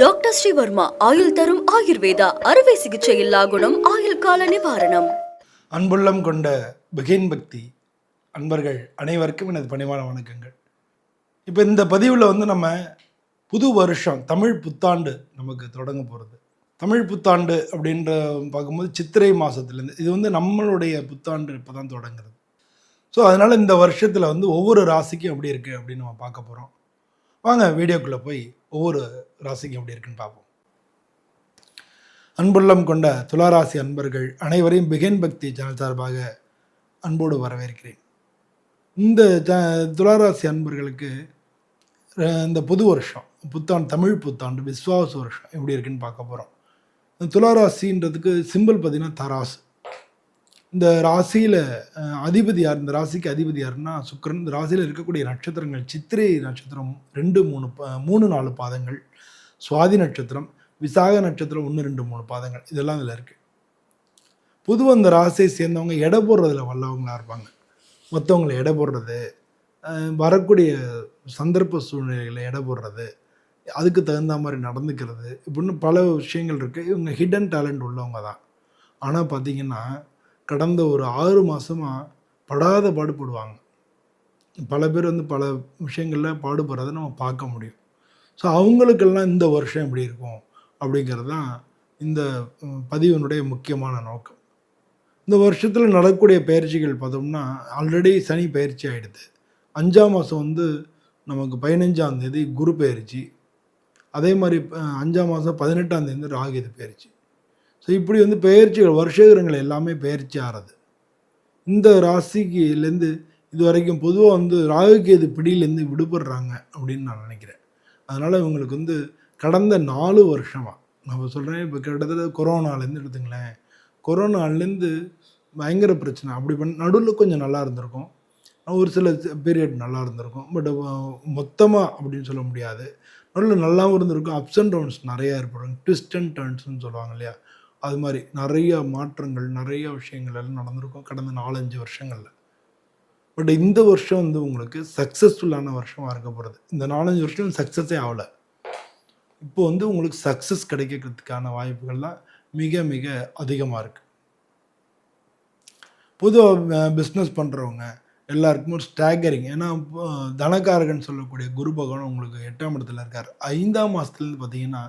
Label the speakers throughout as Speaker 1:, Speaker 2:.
Speaker 1: Doctor Sreevarma ஆயுள் தரும் ஆயுர்வேதா அறுவை சிகிச்சை இல்லா குணம் ஆயுள் கால நிவாரணம்.
Speaker 2: அன்புள்ளம் கொண்ட பகேன் பக்தி அன்பர்கள் அனைவருக்கும் எனது பணிவான வணக்கங்கள். இப்போ இந்த பதிவில் வந்து நம்ம புது வருஷம் தமிழ் புத்தாண்டு நமக்கு தொடங்க போகிறது தமிழ் புத்தாண்டு அப்படின்ற பார்க்கும்போது சித்திரை மாதத்துலேருந்து இது வந்து நம்மளுடைய புத்தாண்டு இப்போ தான் தொடங்குறது ஸோ அதனால் இந்த வருஷத்தில் வந்து ஒவ்வொரு ராசிக்கும் எப்படி இருக்குது அப்படின்னு நம்ம பார்க்க போகிறோம் வாங்க வீடியோக்குள்ளே போய் ஒவ்வொரு ராசிக்கும் எப்படி இருக்குன்னு பார்ப்போம். அன்புள்ளம் கொண்ட துளாராசி அன்பர்கள் அனைவரையும் பிகேன் பக்தி சேனல் சார்பாக அன்போடு வரவேற்கிறேன். இந்த ஜ துளாராசி அன்பர்களுக்கு இந்த புது வருஷம் புத்தாண்டு தமிழ் புத்தாண்டு விஸ்வாச வருஷம் எப்படி இருக்குன்னு பார்க்க போகிறோம் இந்த துளாராசின்றதுக்கு சிம்பிள் பார்த்தீங்கன்னா தராசு. இந்த ராசியில் அதிபதி யார்? இந்த ராசிக்கு அதிபதி யாருன்னா சுக்கிரன். இந்த ராசியில் இருக்கக்கூடிய நட்சத்திரங்கள் சித்திரை நட்சத்திரம் ரெண்டு மூணு மூணு நாலு பாதங்கள். சுவாதி நட்சத்திரம் விசாக நட்சத்திரம் ஒன்று ரெண்டு மூணு பாதங்கள். இதெல்லாம் இதில் இருக்குது பொதுவாக இந்த ராசியை சேர்ந்தவங்க எடை போடுறதுல வல்லவங்களா இருப்பாங்க. மற்றவங்களை எடை போடுறது வரக்கூடிய சந்தர்ப்ப சூழ்நிலைகளை எடை போடுறது அதுக்கு தகுந்த மாதிரி நடந்துக்கிறது இப்படின்னு பல விஷயங்கள் இருக்குது இவங்க ஹிடன் டேலண்ட் உள்ளவங்க தான். ஆனால் பார்த்தீங்கன்னா கடந்த ஒரு ஆறு மாதமாக படாத பாடுபடுவாங்க. பல பேர் வந்து பல விஷயங்களில் பாடுபடுறதை நம்ம பார்க்க முடியும். ஸோ அவங்களுக்கெல்லாம் இந்த வருஷம் எப்படி இருக்கும்? அப்படிங்கிறது தான் இந்த பதிவினுடைய முக்கியமான நோக்கம். இந்த வருஷத்தில் நடக்கக்கூடிய பயிற்சிகள் பார்த்தோம்னா ஆல்ரெடி சனி பயிற்சி ஆகிடுது அஞ்சாம் மாதம் வந்து நமக்கு பதினஞ்சாம் தேதி குரு பயிற்சி. அதே மாதிரி அஞ்சாம் மாதம் பதினெட்டாம் தேதி வந்து ராகிது பயிற்சி. ஸோ இப்படி வந்து பெயர்ச்சிகள் வருஷகிரங்கள் எல்லாமே பெயர்ச்சி ஆறது. இந்த ராசிக்குலேருந்து இது வரைக்கும் பொதுவாக வந்து ராகுகேது பிடியிலேருந்து விடுபடுறாங்க அப்படின்னு நான் நினைக்கிறேன். அதனால் இவங்களுக்கு வந்து கடந்த நாலு வருஷமாக நம்ம சொல்கிறேன் இப்போ கிட்டத்தட்ட கொரோனாலேருந்து எடுத்துங்களேன். கொரோனாலேருந்து பயங்கர பிரச்சனை. அப்படி பண்ண நடுவில் கொஞ்சம் நல்லா இருந்திருக்கும். ஒரு சில பீரியட் நல்லா இருந்திருக்கும். பட் மொத்தமாக அப்படின்னு சொல்ல முடியாது. நடுவில் நல்லாவும் இருந்திருக்கும். அப்ஸ் அண்ட் டவுன்ஸ் நிறையா ஏற்படும். ட்விஸ்ட் அண்ட் டர்ன்ஸ்னு சொல்லுவாங்க இல்லையா? அது மாதிரி நிறைய மாற்றங்கள் நிறைய விஷயங்கள் எல்லாம் நடந்திருக்கும் கடந்த நாலஞ்சு வருஷங்களில். பட் இந்த வருஷம் வந்து உங்களுக்கு சக்ஸஸ்ஃபுல்லான வருஷமாக இருக்க போகிறது இந்த நாலஞ்சு வருஷம் சக்ஸஸே ஆகலை. இப்போ வந்து உங்களுக்கு சக்ஸஸ் கிடைக்கிறதுக்கான வாய்ப்புகள்லாம் மிக மிக அதிகமாக இருக்குது பொதுவாக பிஸ்னஸ் பண்ணுறவங்க எல்லாருக்கும் ஒரு ஸ்டாகரிங் ஏன்னா தனக்காரகன் சொல்லக்கூடிய குரு பகவான் உங்களுக்கு எட்டாம் இடத்துல இருக்கார். ஐந்தாம் மாதத்துலேருந்து பார்த்தீங்கன்னா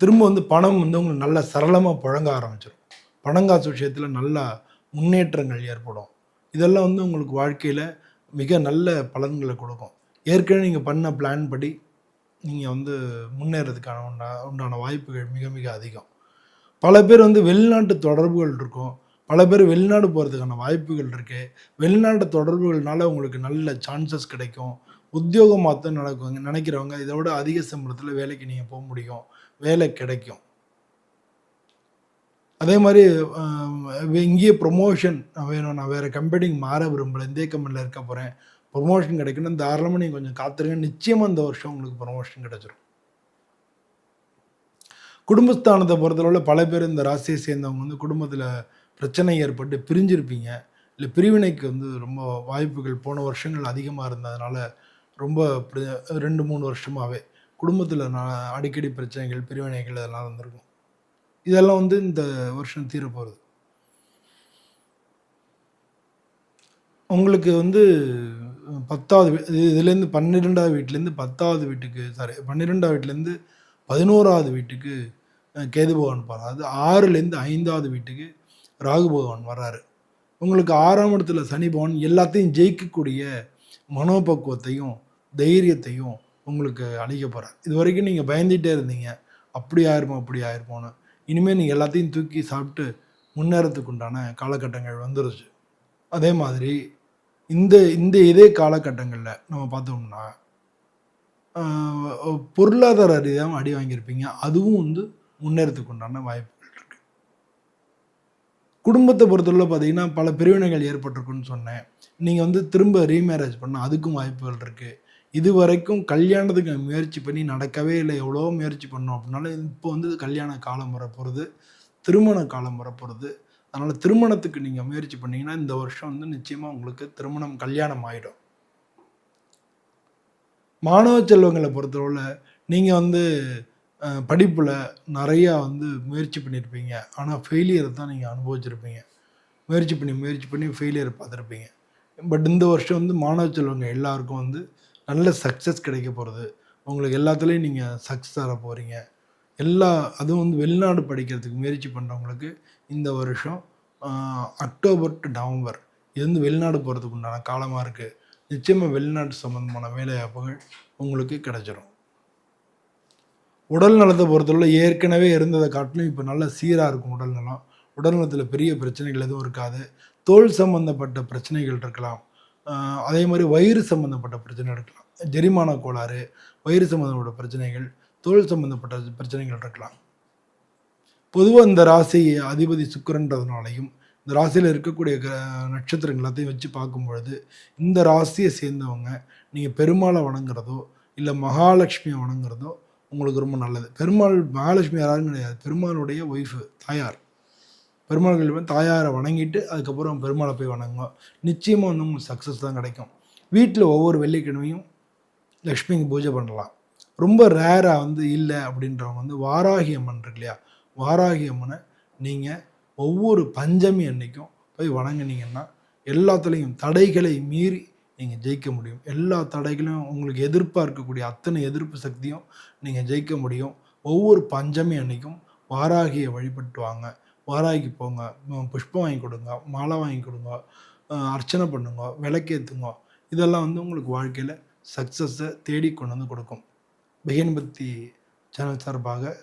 Speaker 2: திரும்ப வந்து பணம் வந்து உங்களுக்கு நல்ல சரளமாக புழங்க ஆரம்பிச்சிடும் பணங்காசு விஷயத்தில் நல்ல முன்னேற்றங்கள் ஏற்படும். இதெல்லாம் வந்து உங்களுக்கு வாழ்க்கையில் மிக நல்ல பலன்களை கொடுக்கும். ஏற்கனவே நீங்கள் பண்ண பிளான் படி நீங்கள் வந்து முன்னேறதுக்கான உண்டா உண்டான வாய்ப்புகள் மிக மிக அதிகம். பல பேர் வந்து வெளிநாட்டு தொடர்புகள் இருக்கும். பல பேர் வெளிநாடு போகிறதுக்கான வாய்ப்புகள் இருக்குது வெளிநாட்டு தொடர்புகள்னால உங்களுக்கு நல்ல சான்சஸ் கிடைக்கும். உத்தியோகம் மாற்றம் நடக்குங்க நினைக்கிறவங்க இதை விட அதிக சம்பளத்தில் வேலைக்கு நீங்கள் போக முடியும். வேலை கிடைக்கும். அதே மாதிரி இங்கேயே ப்ரொமோஷன் வேணும். நான் வேறு கம்பெனிக்கு மாற விரும்பல. இந்தே கம்பெனியில் இருக்க போகிறேன் ப்ரொமோஷன் கிடைக்கணும். தாராளமாக நீங்கள் கொஞ்சம் காத்துருங்க. நிச்சயமாக இந்த வருஷம் உங்களுக்கு ப்ரொமோஷன் கிடைச்சிரும். குடும்பஸ்தானத்தை பொறுத்தளவில் பல பேர் இந்த ராசியை சேர்ந்தவங்க வந்து குடும்பத்தில் பிரச்சனை ஏற்பட்டு பிரிஞ்சிருப்பீங்க. இல்லை பிரிவினைக்கு வந்து ரொம்ப வாய்ப்புகள் போன வருஷங்கள் அதிகமாக இருந்ததுனால ரொம்ப ரெண்டு மூணு வருஷமாகவே குடும்பத்தில் நான் அடிக்கடி பிரச்சனைகள் பிரிவினைகள் இதெல்லாம் வந்திருக்கும் இதெல்லாம் வந்து இந்த வருஷம் தீரப்போகிறது உங்களுக்கு வந்து பத்தாவது வீ- இதுலேருந்து பன்னிரெண்டாவது வீட்டிலேருந்து பத்தாவது வீட்டுக்கு சாரி பன்னிரெண்டாவது வீட்டிலேருந்து பதினோராவது வீட்டுக்கு கேது பகவான் போகிறார் அது ஆறுலேருந்து ஐந்தாவது வீட்டுக்கு ராகு பகவான் வர்றாரு. உங்களுக்கு ஆறாம் இடத்துல சனி பகவான் எல்லாத்தையும் ஜெயிக்கக்கூடிய மனோபக்குவத்தையும் தைரியத்தையும் உங்களுக்கு அளிக்க போகிறார் இது வரைக்கும் நீங்கள் பயந்துகிட்டே இருந்தீங்க. அப்படி ஆயிருமோ அப்படி ஆயிருமோன்னு இனிமேல் நீங்கள் எல்லாத்தையும் தூக்கி சாப்பிட்டு முன்னேறத்துக்கு உண்டான காலகட்டங்கள் வந்துருச்சு. அதே மாதிரி இந்த இந்த இதே காலகட்டங்களில் நம்ம பார்த்தோம்னா பொருளாதார ரீதியாக அடி வாங்கியிருப்பீங்க. அதுவும் வந்து முன்னேறத்துக்கு உண்டான வாய்ப்புகள் இருக்கு. குடும்பத்தை பொறுத்தவரை பார்த்தீங்கன்னா பல பிரிவினைகள் ஏற்பட்டிருக்குன்னு சொன்னேன். நீங்கள் வந்து திரும்ப ரீமேரேஜ் பண்ண அதுக்கும் வாய்ப்புகள் இருக்குது இது வரைக்கும் கல்யாணத்துக்கு முயற்சி பண்ணி நடக்கவே இல்லை. எவ்வளோ முயற்சி பண்ணோம். அப்படின்னாலும் இப்போ வந்து கல்யாண காலம் வரப்போகிறது திருமண காலம் வரப்போகிறது அதனால் திருமணத்துக்கு நீங்கள் முயற்சி பண்ணீங்கன்னா இந்த வருஷம் வந்து நிச்சயமாக உங்களுக்கு திருமணம் கல்யாணம் ஆகிடும் மாணவ செல்வங்களை பொறுத்தளவில் நீங்கள் வந்து படிப்பில் நிறையா வந்து முயற்சி பண்ணியிருப்பீங்க ஆனால் ஃபெயிலியரை தான் நீங்கள் அனுபவிச்சிருப்பீங்க. முயற்சி பண்ணி முயற்சி பண்ணி ஃபெயிலியர் பார்த்துருப்பீங்க. பட் இந்த வருஷம் வந்து மாணவ செல்வங்க எல்லாருக்கும் வந்து நல்ல சக்ஸஸ் கிடைக்க போகிறது உங்களுக்கு எல்லாத்துலேயும் நீங்கள் சக்ஸஸ் தர போகிறீங்க எல்லா அதுவும் வந்து வெளிநாடு படிக்கிறதுக்கு முயற்சி பண்ணுறவங்களுக்கு இந்த வருஷம் அக்டோபர் டு நவம்பர் இது வந்து வெளிநாடு போகிறதுக்கு உண்டான காலமாக இருக்குது நிச்சயமாக வெளிநாட்டு சம்மந்தமான வேலைவாய்ப்புகள் உங்களுக்கு கிடைச்சிரும். உடல் நலத்தை பொறுத்தவரை ஏற்கனவே இருந்ததை காட்டிலும் இப்போ நல்ல சீராக இருக்கும் உடல் நலம். உடல் நலத்தில் பெரிய பிரச்சனைகள் எதுவும் இருக்காது. தோல் சம்பந்தப்பட்ட பிரச்சனைகள் இருக்கலாம். அதே மாதிரி வயிறு சம்பந்தப்பட்ட பிரச்சனை இருக்கலாம். ஜெரிமான கோளாறு வயிறு சம்பந்தப்பட்ட பிரச்சனைகள் தோல் சம்பந்தப்பட்ட பிரச்சனைகள் இருக்கலாம். பொதுவாக இந்த ராசி அதிபதி சுக்கிரன்றதுனாலையும் இந்த ராசியில் இருக்கக்கூடிய நட்சத்திரங்கள் எல்லாத்தையும் வச்சு பார்க்கும் பொழுது இந்த ராசியை சேர்ந்தவங்க நீங்கள் பெருமாளை வணங்குறதோ இல்லை மகாலட்சுமியை வணங்குறதோ உங்களுக்கு ரொம்ப நல்லது. பெருமாள் மகாலட்சுமி யாரும் கிடையாது. பெருமாளுடைய ஒய்ஃபு தாயார். பெருமாள் தாயாரை வணங்கிட்டு அதுக்கப்புறம் பெருமாளை போய் வணங்குங்க. நிச்சயமாக வந்து உங்களுக்கு சக்ஸஸ் தான் கிடைக்கும். வீட்டில் ஒவ்வொரு வெள்ளிக்கிழமையும் லக்ஷ்மிக்கு பூஜை பண்ணலாம். ரொம்ப ரேராக வந்து இல்லை அப்படின்றவங்க வந்து வாராகி அம்மன் இருக்கு இல்லையா? வாராகி அம்மனை நீங்கள் ஒவ்வொரு பஞ்சமி அன்னைக்கும் போய் வணங்கினீங்கன்னா எல்லாத்துலேயும் தடைகளை மீறி நீங்கள் ஜெயிக்க முடியும். எல்லா தடைகளையும் உங்களுக்கு எதிர்ப்பாக இருக்கக்கூடிய அத்தனை எதிர்ப்பு சக்தியும் நீங்கள் ஜெயிக்க முடியும். ஒவ்வொரு பஞ்சமி அன்னைக்கும் வாராகியை வழிபட்டு வாங்க வாராய்க்கு போங்க புஷ்பம் வாங்கி கொடுங்க மாலை வாங்கி கொடுங்க அர்ச்சனை பண்ணுங்க விளக்கேற்றுங்க இதெல்லாம் வந்து உங்களுக்கு வாழ்க்கையில் சக்ஸஸை தேடி கொண்டு வந்து கொடுக்கும். பிகன்பக்தி சேனல் சார்பாக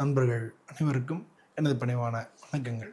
Speaker 2: நண்பர்கள் அனைவருக்கும் எனது பணிவான வணக்கங்கள்.